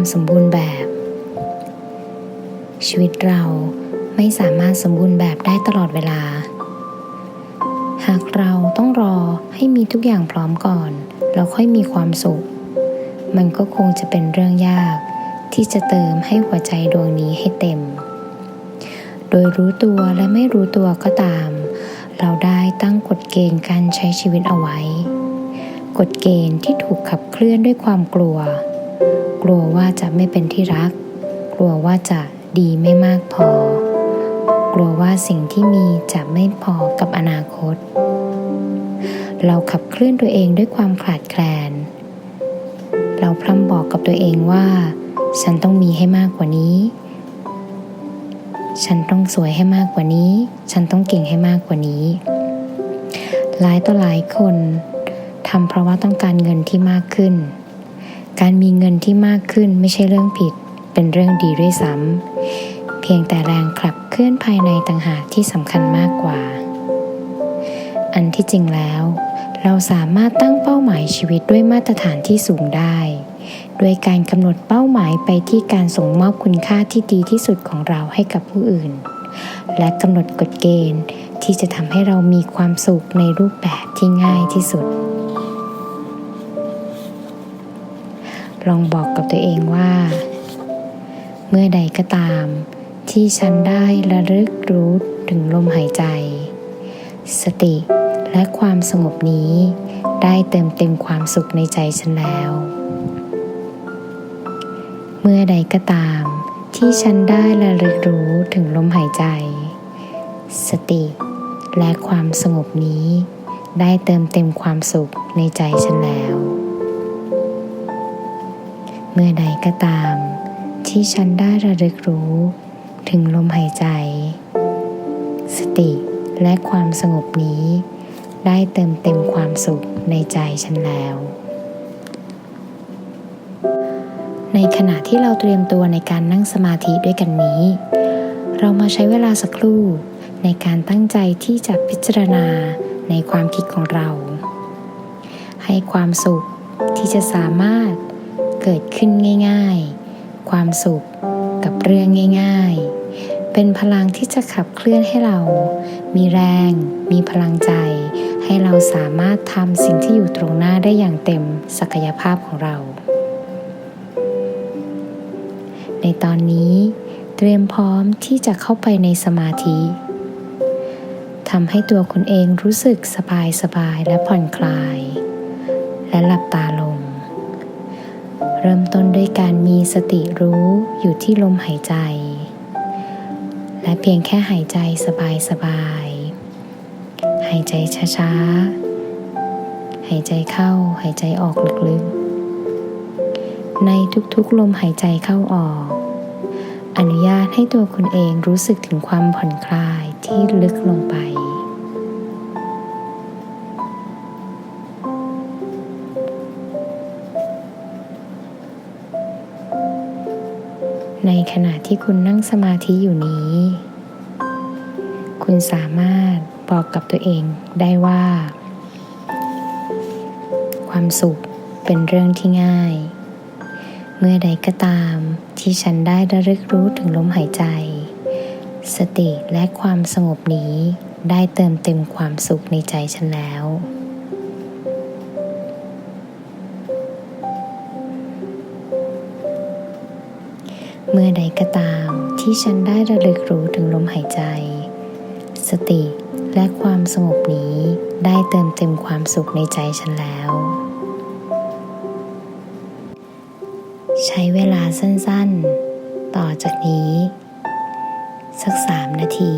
ความสมบูรณ์แบบ ชีวิตเราไม่สามารถสมบูรณ์แบบได้ตลอดเวลา หากเราต้องรอให้มีทุกอย่างพร้อมก่อนแล้วค่อยมีความสุข มันก็คงจะเป็นเรื่องยาก ที่จะเติมให้หัวใจดวงนี้ให้เต็ม โดยรู้ตัวและไม่รู้ตัวก็ตาม เราได้ตั้งกฎเกณฑ์การใช้ชีวิตเอาไว้ กฎเกณฑ์ที่ถูกขับเคลื่อนด้วยความกลัว กลัวว่าจะไม่เป็นที่รัก กลัวว่าจะดีไม่มากพอ กลัวว่าสิ่งที่มีจะไม่พอกับอนาคต เราขับเคลื่อนตัวเองด้วยความขาดแคลน เราพร่ำบอกกับตัวเองว่า ฉันต้องมีให้มากกว่านี้ ฉันต้องสวยให้มากกว่านี้ ฉันต้องเก่งให้มากกว่านี้ หลายต่อหลายคนทำเพราะว่าต้องการเงินที่มากขึ้น การมีเงินที่มากขึ้นไม่ใช่เรื่องผิด เป็นเรื่องดีด้วยซ้ำ เพียงแต่แรงขับเคลื่อนภายในต่างหากที่สำคัญมากกว่า อันที่จริงแล้ว เราสามารถตั้งเป้าหมายชีวิตด้วยมาตรฐานที่สูงได้ ด้วยการกำหนดเป้าหมายไปที่การส่งมอบคุณค่าที่ดีที่สุดของเราให้กับผู้อื่น และกำหนดกฎเกณฑ์ที่จะทำให้เรามีความสุขในรูปแบบที่ง่ายที่สุด ลองบอกกับตัวเองว่า เมื่อใดก็ตาม ที่ฉันได้ระลึกรู้ถึงลมหายใจ สติและความสงบนี้ ได้เติมเต็มความสุขในใจฉันแล้ว เมื่อใดก็ตาม ที่ฉันได้ระลึกรู้ถึงลมหายใจ สติและความสงบนี้ ได้เติมเต็มความสุขในใจฉันแล้ว มื่อใดก็ตาม ที่ฉันได้ระลึกรู้ ถึงลมหายใจ สติและความสงบนี้ ได้เติมเต็มความสุขในใจฉันแล้ว ในขณะที่เราเตรียมตัวในการนั่งสมาธิด้วยกันนี้ เรามาใช้เวลาสักครู่ในการตั้งใจที่จะพิจารณาในความคิดของเรา ให้ความสุขที่จะสามารถ เกิดขึ้นง่ายๆ ความสุขกับเรื่องง่าย ๆ เป็นพลังที่จะขับเคลื่อนให้เรา มีแรง มีพลังใจ ให้เราสามารถทำสิ่งที่อยู่ตรงหน้าได้อย่างเต็มศักยภาพของเรา ในตอนนี้เตรียมพร้อมที่จะเข้าไปในสมาธิทำให้ตัวคุณเองรู้สึกสบายสบายและผ่อนคลาย และหลับตาลง เริ่มต้นด้วยการมีสติรู้อยู่ที่ลมหายใจ และเพียงแค่หายใจสบายสบายหายใจช้าๆ หายใจเข้าหายใจออกลึกๆ ในทุกๆลมหายใจเข้าออก อนุญาตให้ตัวคุณเองรู้สึกถึงความผ่อนคลายที่ลึกลงไป ในขณะที่คุณนั่งสมาธิอยู่นี้ คุณสามารถบอกกับตัวเองได้ว่า ความสุขเป็นเรื่องที่ง่าย เมื่อใดก็ตามที่ฉันได้ระลึกรู้ถึงลมหายใจ สติและความสงบนี้ได้เติมเต็มความสุขในใจฉันแล้ว มื่อใดก็ตามที่ฉันได้ระลึกรู้ถึงลมหายใจ สติและความสงบนี้ได้เติมเต็มความสุขในใจฉันแล้ว ใช้เวลาสั้นๆ ต่อจากนี้ สักสามนาที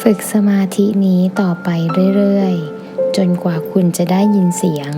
ฝึกสมาธินี้ต่อไปเรื่อยๆ จนกว่าคุณจะได้ยินเสียง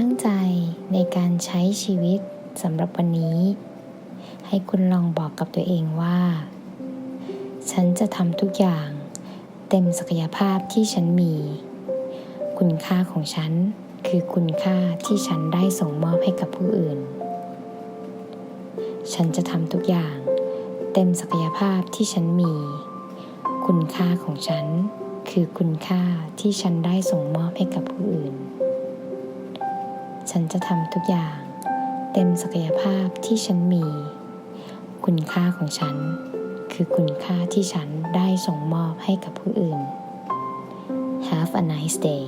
ตั้งใจในการใช้ชีวิตสำหรับวันนี้ ให้คุณลองบอกกับตัวเองว่า ฉันจะทำทุกอย่างเต็มศักยภาพที่ฉันมี คุณค่าของฉันคือคุณค่าที่ฉันได้ส่งมอบให้กับผู้อื่น ฉันจะทำทุกอย่างเต็มศักยภาพที่ฉันมี คุณค่าของฉันคือคุณค่าที่ฉันได้ส่งมอบให้กับผู้อื่น ฉันจะทำทุกอย่าง เต็มศักยภาพที่ฉันมี คุณค่าของฉัน คือคุณค่าที่ฉันได้ส่งมอบให้กับผู้อื่น Have a nice day